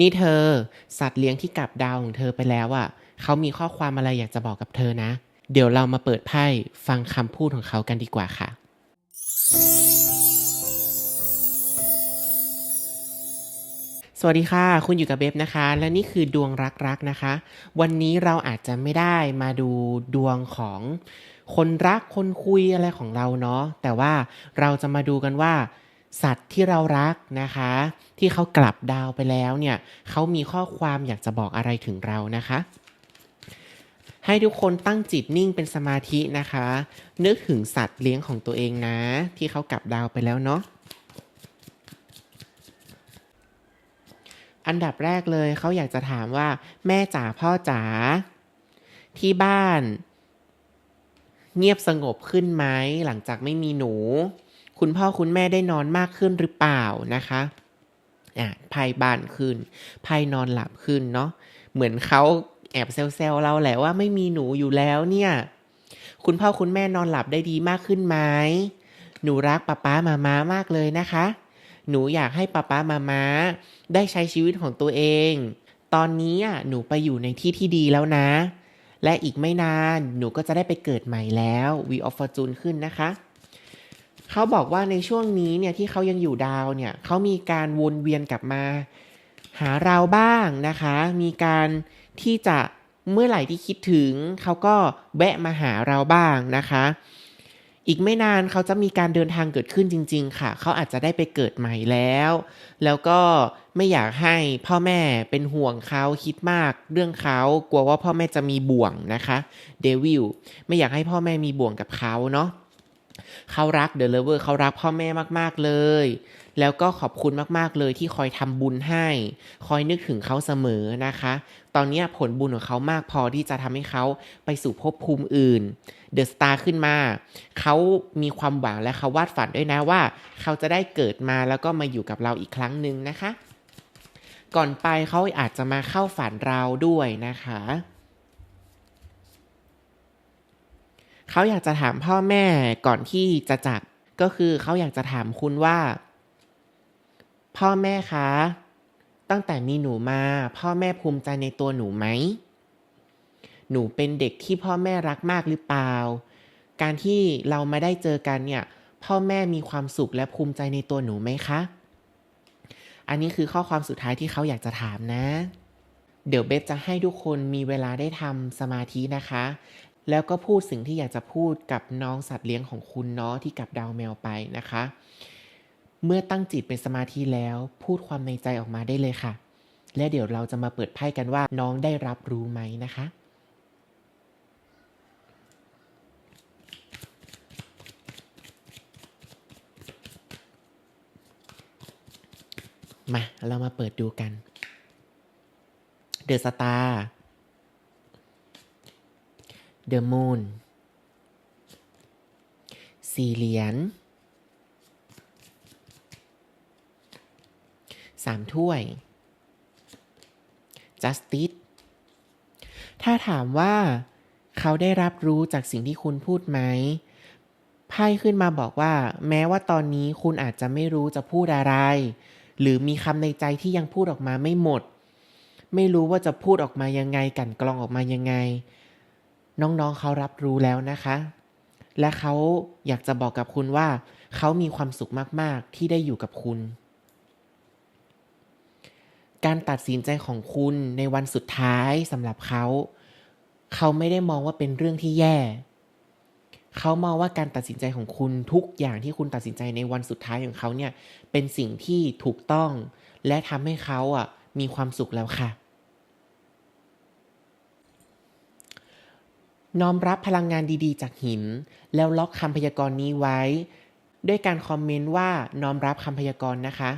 นี่เธอ สัตว์เลี้ยงที่กลับดาวของเธอไปแล้วอะเขามีข้อความอะไรอยากจะบอกกับเธอนะ เดี๋ยวเรามาเปิดไพ่ฟังคำพูดของเขากันดีกว่าค่ะ สวัสดีค่ะ คุณอยู่กับเบบนะคะ และนี่คือดวงรักๆนะคะ วันนี้เราอาจจะไม่ได้มาดูดวงของคนรักคนคุยอะไรของเราเนาะแต่ว่าเราจะมาดูกันว่า สัตว์ที่เรารักนะคะ ที่เขากลับดาวไปแล้วเนี่ยเขามีข้อความอยากจะบอกอะไรถึงเรานะคะ ให้ทุกคนตั้งจิตนิ่งเป็นสมาธินะคะ นึกถึงสัตว์เลี้ยงของตัวเองนะ ที่เขากลับดาวไปแล้วเนาะอันดับแรกเลยเขาอยากจะถามว่า แม่จ๋าพ่อจ๋าที่บ้าน เงียบสงบขึ้นไหมหลังจากไม่มีหนู คุณพ่อคุณแม่ได้นอนมากขึ้นหรือเปล่านะคะอะไพ่บานขึ้นไพ่นอนหลับขึ้นเนาะเหมือนเขาแอบเซลล์เราแหละว่าไม่มีหนูอยู่แล้วเนี่ย คุณพ่อคุณแม่นอนหลับได้ดีมากขึ้นไหมหนูรักป๊าป๊ามามามากเลยนะคะ หนูอยากให้ป๊าป๊ามามาได้ใช้ชีวิตของตัวเอง ตอนนี้อะหนูไปอยู่ในที่ที่ดีแล้วนะ และอีกไม่นานหนูก็จะได้ไปเกิดใหม่แล้ว V of Fortune ขึ้นนะคะ เขาบอกว่าในช่วงนี้เนี่ยที่เขายังอยู่ดาวเนี่ยเขามีการวนเวียนกลับมา หาเราบ้างนะคะ มีการที่จะเมื่อไหร่ที่คิดถึงเขาก็แวะมาหาเราบ้างนะคะ อีกไม่นานเขาจะมีการเดินทางเกิดขึ้นจริง ๆ ค่ะ เขาอาจจะได้ไปเกิดใหม่แล้ว แล้วก็ไม่อยากให้พ่อแม่เป็นห่วงเขาคิดมากเรื่องเขากลัวว่าพ่อแม่จะมีบ่วงนะคะเดวิลไม่อยากให้พ่อแม่มีบ่วงกับเขาเนาะ เขารักเดอะเลเวอร์เขารักพ่อแม่มาก ๆ เลย แล้วก็ขอบคุณมาก ๆ เลยที่คอยทำบุญให้ คอยนึกถึงเขาเสมอนะคะ ตอนนี้ผลบุญของเขามากพอที่จะทำให้เขาไปสู่ภพภูมิอื่น เดอะสตาร์ขึ้นมา เขามีความหวังและเขาวาดฝันด้วยนะว่า เขาจะได้เกิดมาแล้วก็มาอยู่กับเราอีกครั้งหนึ่งนะคะ ก่อนไปเขาอาจจะมาเข้าฝันเราด้วยนะคะ เขาอยากจะถามพ่อแม่ก่อนที่จะจากก็คือเขาอยากจะถามคุณว่า พ่อแม่คะ ตั้งแต่มีหนูมา พ่อแม่ภูมิใจในตัวหนูไหม หนูเป็นเด็กที่พ่อแม่รักมากหรือเปล่า การที่เรามาได้เจอกันเนี่ย พ่อแม่มีความสุขและภูมิใจในตัวหนูไหมคะ อันนี้คือข้อความสุดท้ายที่เขาอยากจะถามนะเดี๋ยวเบฟจะให้ทุกคนมีเวลาได้ทำสมาธินะคะ แล้วก็พูดสิ่งที่อยากจะพูดกับน้องสัตว์เลี้ยงของคุณเนาะที่กับดาวแมวไปนะคะ เมื่อตั้งจิตเป็นสมาธิแล้วพูดความในใจออกมาได้เลยค่ะ และเดี๋ยวเราจะมาเปิดไพ่กันว่าน้องได้รับรู้ไหมนะคะมา เรามาเปิดดูกัน เดอะสตาร์ เดอะมูนสี่เหรียญสามถ้วย justice ถ้าถามว่าเขาได้รับรู้จากสิ่งที่คุณพูดไหมไพ่ขึ้นมาบอกว่า แม้ว่าตอนนี้คุณอาจจะไม่รู้จะพูดอะไร หรือมีคำในใจที่ยังพูดออกมาไม่หมด ไม่รู้ว่าจะพูดออกมายังไง กันกรองออกมายังไง น้องๆเขารับรู้แล้วนะคะ และเขาอยากจะบอกกับคุณว่า เขามีความสุขมากๆ ที่ได้อยู่กับคุณ การตัดสินใจของคุณในวันสุดท้ายสำหรับเขา เขาไม่ได้มองว่าเป็นเรื่องที่แย่ เขามองว่าการตัดสินใจของคุณทุกอย่างที่คุณตัดสินใจในวันสุดท้ายของเขาเนี่ย เป็นสิ่งที่ถูกต้อง และทำให้เขาอะมีความสุขแล้วค่ะ น้อมรับพลังงานดีๆ จากหิน แล้วล็อกคำพยากรณ์นี้ไว้ ด้วยการคอมเมนต์ว่าน้อมรับคำพยากรณ์นะคะ